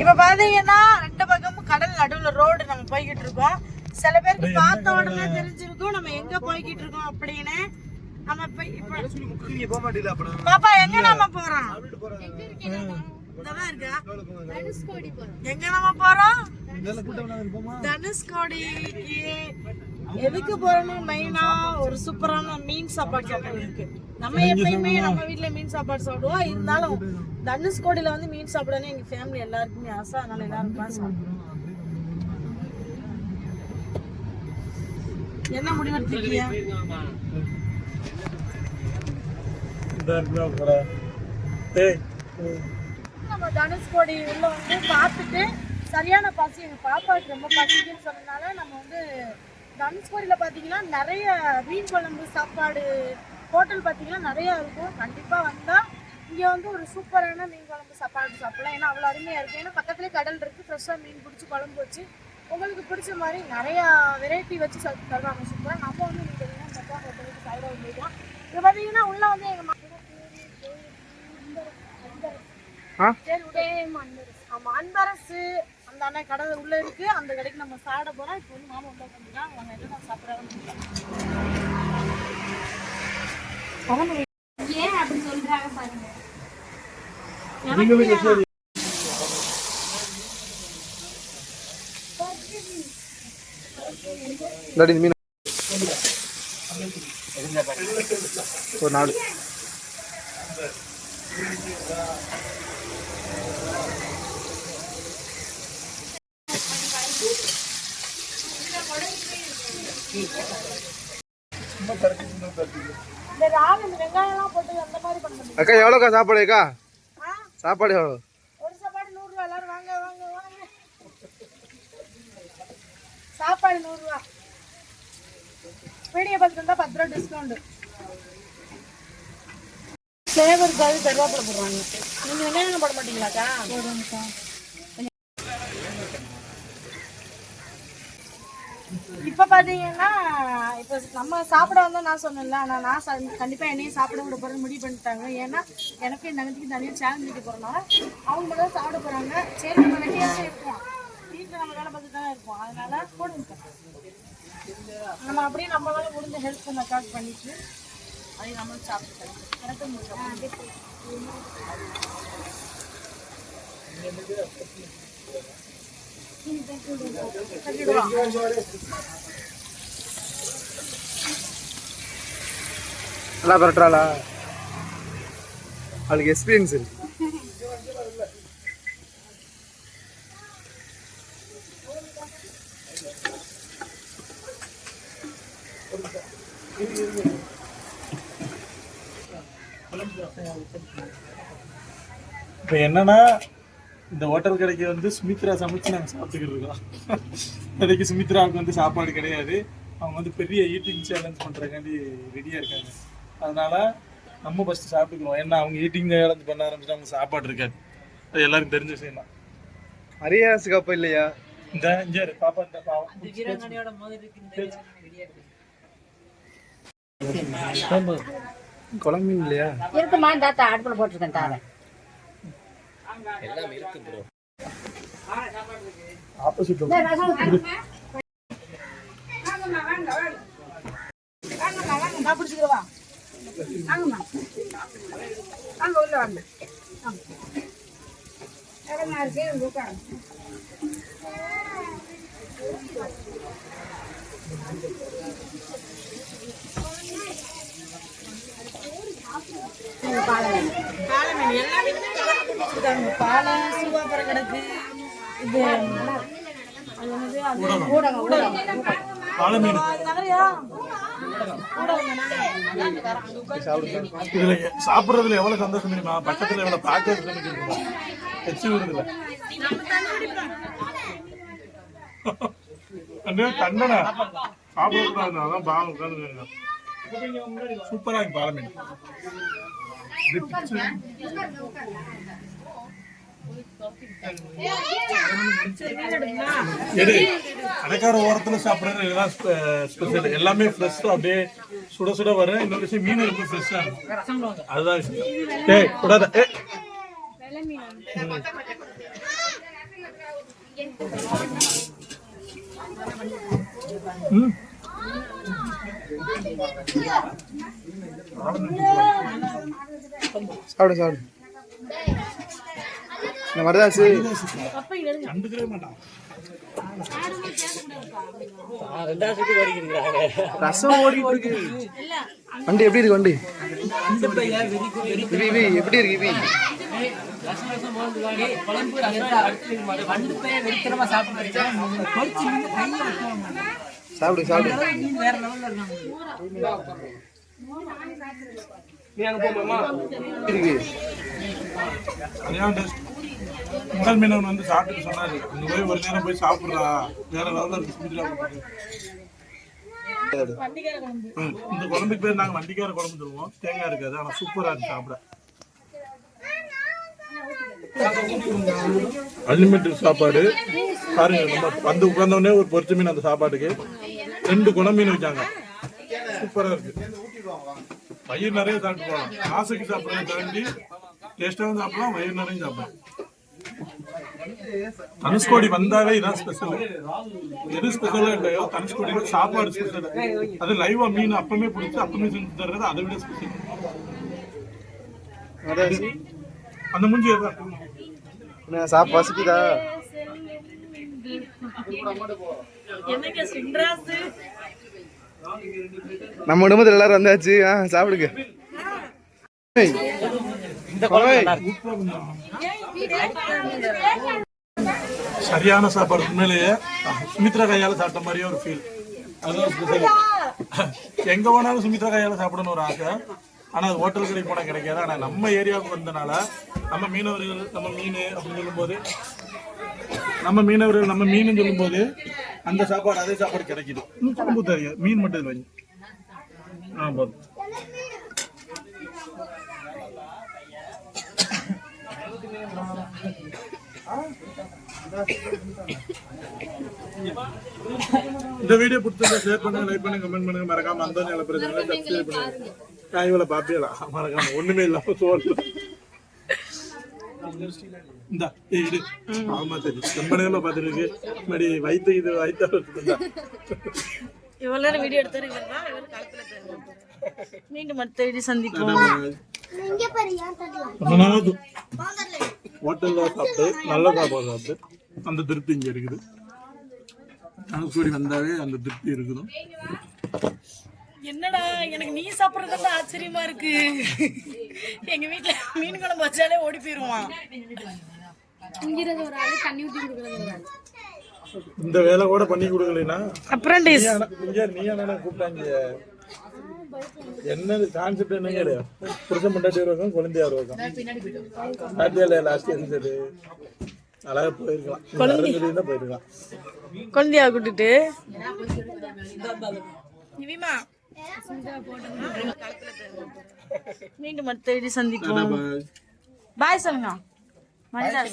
இப்ப பாத்தீங்கன்னா ரெண்டு பக்கமும் கடல் நடுவுல ரோடு நம்ம போய்கிட்டு இருக்கோம். சில பேருக்கு பார்த்த உடனே தெரிஞ்சிருக்கும் நம்ம எங்க போய்கிட்டு இருக்கோம் அப்படின்னு. நம்ம பாப்பா எங்க நம்ம போறோம்? எங்க நம்ம போறோம்? தனுஷ்கோடிக்கு எதுக்கு போறோம்னா மெயினா ஒரு சூப்பரான மீன் சாப்பாடு சாப்பிட இருக்கு நம்ம எப்பயுமே நம்ம வீட்ல மீன் சாப்பாடு சாப்பிடுவோம். இருந்தாலும் தனுஷ்கோடியில வந்து மீன் சாப்பிடணும் எங்க ஃபேமிலி எல்லாருக்குமே ஆசை. அதனால எல்லாரும் சாப்பிடுவோம் என்ன முடிவெடுத்திருக்கீங்க நம்ம தனுஷ்கோடி உள்ள வந்து பார்த்துட்டு சரியான பசி எங்க பாப்பாவுக்கு ரொம்ப பசிக்குன்னு சொன்னதுனால நம்ம வந்து தனுஷ்கோடியில பாத்தீங்கன்னா நிறைய மீன் குழம்பு சாப்பாடு ஹோட்டல் பாத்தீங்கன்னா நிறைய இருக்கும். கண்டிப்பா வந்தா இங்க வந்து ஒரு சூப்பரான மீன் குழம்பு சாப்பாடு சாப்பிடலாம். ஏன்னா அவ்வளோ அருமையா இருக்கு. ஏன்னா பக்கத்துலேயே கடல் இருக்கு. ஃப்ரெஷ்ஷாக மீன் பிடிச்சி குழம்பு வச்சு உங்களுக்கு பிடிச்ச மாதிரி நிறையா வெரைட்டி வச்சு தருவாங்க சூப்பராக நம்ம வந்து நீங்கள் பார்த்தீங்கன்னா மெட்ரா ஹோட்டலுக்கு சாப்பிட வேண்டியதான் இது பார்த்தீங்கன்னா உள்ள வந்து எங்கள் ஆ? ஆமா அன்பரசு. அந்த அண்ணன் கடை உள்ள இருக்கு. அந்த கடைக்கு நம்ம சாப்பிட போறோம். இப்போ வந்து மாமா உள்ள வந்துருக்காங்க அவங்க என்ன சாப்பிட்றாங்க ஏன் அப்படி சொல்றாங்க பாருங்க. மீன். ஒரு நாலு இந்த ராகு இந்த வெங்காயம் எல்லாம் போட்டு அந்த மாதிரி பண்ண முடியும் அக்கா எவ்வளோக்கா சாப்பாடு அக்கா? ஆ? சாப்பாடு எவ்வளோ? ஒரு சாப்பாடு நூறு ரூபா எல்லாரும் வாங்க வாங்க வாங்க. சாப்பாடு நூறு ரூபா வீடியோ பார்த்துட்டு வந்தா பத்து ரூபா டிஸ்கவுண்ட் ஃப்ளேவருக்காக கருவேப்பிலை போடுறாங்க. நீங்க வெங்காயம் போட மாட்டீங்களாக்கா போடுவோம்க்கா இப்ப பாத்தீங்கன்னா இப்ப நம்ம சாப்பிட வந்தோம் நான் சொன்னேன்ல ஆனா நான் ச- கண்டிப்பா என்னையும் சாப்பிட விட போறேன்னு முடிவு பண்ணிட்டாங்க. ஏன்னா எனக்கு என் தங்கச்சிக்கு தனியாக சேலஞ்ச் வைக்க போறனால அவங்க மட்டும் தான் சாப்பிட போறாங்க. சரி நம்ம வெட்டியாக இருப்போம் வீட்டில் நம்ம வேலை பார்த்துட்டு தானே இருப்போம் அதனால போடுங்க. நம்ம அப்படியே நம்மளால முடிஞ்ச ஹெல்ப் பண்ண கால் பண்ணிட்டு அதை நம்மளும் சாப்பிட்டு முடியும் நல்லா பரட்டுறாளா? அவளுக்கு எக்ஸ்பீரியன்ஸ் இருக்கு. இப்போ என்னன்னா இந்த ஹோட்டல் கடைக்கு வந்து சுமித்ரா சமைச்சு நாங்கள் சாப்பிட்டுக்கிட்டு இருக்கோம். இப்போதைக்கு சுமித்ராவுக்கு வந்து சாப்பாடு கிடையாது. அவங்க வந்து பெரிய ஈட்டிங் சேலஞ்ச் பண்ணுறக்காண்டி ரெடியாக இருக்காங்க. அதனால நம்ம ஃபஸ்ட்டு சாப்பிட்டுக்கிறோம் ஏன்னா அவங்க ஈட்டிங் சேலஞ்ச் பண்ண ஆரம்பிச்சுட்டு அவங்க சாப்பாடு இருக்காது. அது எல்லாருக்கும் தெரிஞ்ச விஷயம் தான். அரியாசு கப்பா இல்லையா? இந்த இங்கே பாப்பா இந்த பாவம். குழம்பு இல்லையா? இருக்குமா? தாத்தா அடுப்புல போட்டிருக்கேன் தாரை ஆப்போசிட் நான் பிடிச்சிக்கிறவா வாங்கம்மா வாங்க உள்ள வாங்க. இடமா இருக்கு உட்காருங்க பாலை மீன் வச்சிருக்காங்க பாலை சூவாப்பரம் கிடக்கு. இது இதுல சாப்பிடுறதுல எவ்வளவு சந்தோஷம் தெரியுமா? பக்கத்துல எவ்வளவு வச்சு விடுதுல அண்ணே தண்டனை. சாப்பிடக்கூடாது அதான் பாவம் உட்காந்து சூப்பரா இருக்கு பாலை மீன் இது பிச்சு. எடு கடைக்கார ஓரத்துல சாப்பிடுறது ஸ்பெஷல் எல்லாமே ஃப்ரெஷ் அப்படியே சுட சுட வர. இன்னொரு விஷயம் மீன் இருக்கு ஃப்ரெஷ்ஷா அதுதான் விஷயம். டேய் கூடாத ஏ. ம். சாப்பிடு சாப்பிடு. இந்த மருதாசு கண்டுக்கவே மாட்டான் ரசம் ஓடிட்டு இருக்கு. வண்டி எப்படி இருக்கு வண்டி? இவி எப்படி இருக்கு இவி சாப்பிடு சாப்பிடு. முதல் மீனவன் வந்து சாப்பிட்டு சொன்னாரு. அங்க போய் ஒரு நேரம் போய் சாப்பிடுறா. வேற. ம், இந்த குழம்புக்கு பேர் நாங்க வண்டிக்கார குழம்பு சொல்லுவோம். தேங்காய் இருக்காது ஆனா சூப்பரா இருக்கு சாப்பிட. அன்லிமிட்டட் சாப்பாடு. பாருங்க நம்ம வந்து உட்கார்ந்தோடனே ஒரு பொரிச்ச மீன் அந்த சாப்பாட்டுக்கு. ரெண்டு குண மீன் வச்சாங்க. சூப்பரா இருக்கு. வயிறு நிறைய சாப்பிட்டு போகலாம். காசுக்கு சாப்பிடலாம் தாண்டி டேஸ்டாகவும் சாப்பிடலாம் வயிறு நிறைய சாப்பிடலாம். தனுஷ்கோடி வந்தாவே இதான் ஸ்பெஷல் எது ஸ்பெஷலா இல்லையோ தனுஷ்கோடியில சாப்பாடு ஸ்பெஷல் அது லைவா மீன் அப்பமே பிடிச்சி அப்பமே செஞ்சு தர்றது அதை விட ஸ்பெஷல் அந்த மூஞ்சி தான் சாப் பசிக்குதா? சின்ராசு? நம்ம குடும்பத்துல எல்லாரும் வந்தாச்சு. ஆ சாப்பிடுங்க. சரியான சாப்பாடு உண்மையிலேயே சுமித்ரா கையால சாப்பிட்ட மாதிரியே ஒரு ஃபீல் எங்க போனாலும் சுமித்ரா கையால சாப்பிடணும்னு ஒரு ஆசை. ஆனா அது ஹோட்டல் கடைக்கு போனா கிடைக்காது. ஆனா நம்ம ஏரியாவுக்கு வந்தனால நம்ம மீனவர்கள் நம்ம மீன் அப்படின்னு சொல்லும்போது நம்ம மீனவர்கள் நம்ம மீன் சொல்லும்போது அந்த சாப்பாடு அதே சாப்பாடு கிடைக்குது. குழம்பு தெரியும் மீன் மட்டும் இல்லை ஆ போதும். இந்த வீடியோ பிடிச்சிருந்தா ஷேர் பண்ணுங்க லைக் பண்ணுங்க கமெண்ட் பண்ணுங்க. மறக்காம அந்த நல்ல பிரச்சனை சப்ஸ்கிரைப் பண்ணுங்க காய்வலை பாப்பியலாம் மறக்காம. ஒண்ணுமே இல்லாம சோறு இந்த ஏய் இரு. ஆமா. சரி ரொம்ப நேரமா பாத்துருக்கு மடி வயிற்று இது வயிற்றா இவ்வளவு நேரம் வீடியோ எடுத்தாரு இவர் தான் இவர் களத்துல போயிருக்காரு. மீண்டும் அடுத்த வீடியோ சந்திப்போம். ரொம்ப நாளாவது ஹோட்டல்ல சாப்பிட்டு நல்ல சாப்பாடு சாப்பிட்டு அந்த திருப்தி இங்க இருக்குது. வந்தாவே அந்த திருப்தி இருக்குது என்னடா எனக்கு நீ சாப்பிடுறது தான் ஆச்சரியமா இருக்கு. எங்க வீட்ல மீன் குழம்பு வச்சாலே ஓடி போயிருவான். இந்த வேலை கூட பண்ணி கொடுக்கலைன்னா அப்ரண்டிஸ் நீ என்ன கூப்பிட்டாங்க? என்னது கான்செப்ட் என்னங்க கிடையாது புருஷன் முன்னாடி இருக்கும் குழந்தையா இருக்கும் சாத்தியா லாஸ்ட் இருந்தது அழகா போயிருக்கலாம். குழந்தை. போயிருக்கலாம். குழந்தையா கூட்டிட்டு? மீண்டும் அடுத்த வீடியோ சந்திப்போம். பாய் சொல்லுங்க மஞ்சள்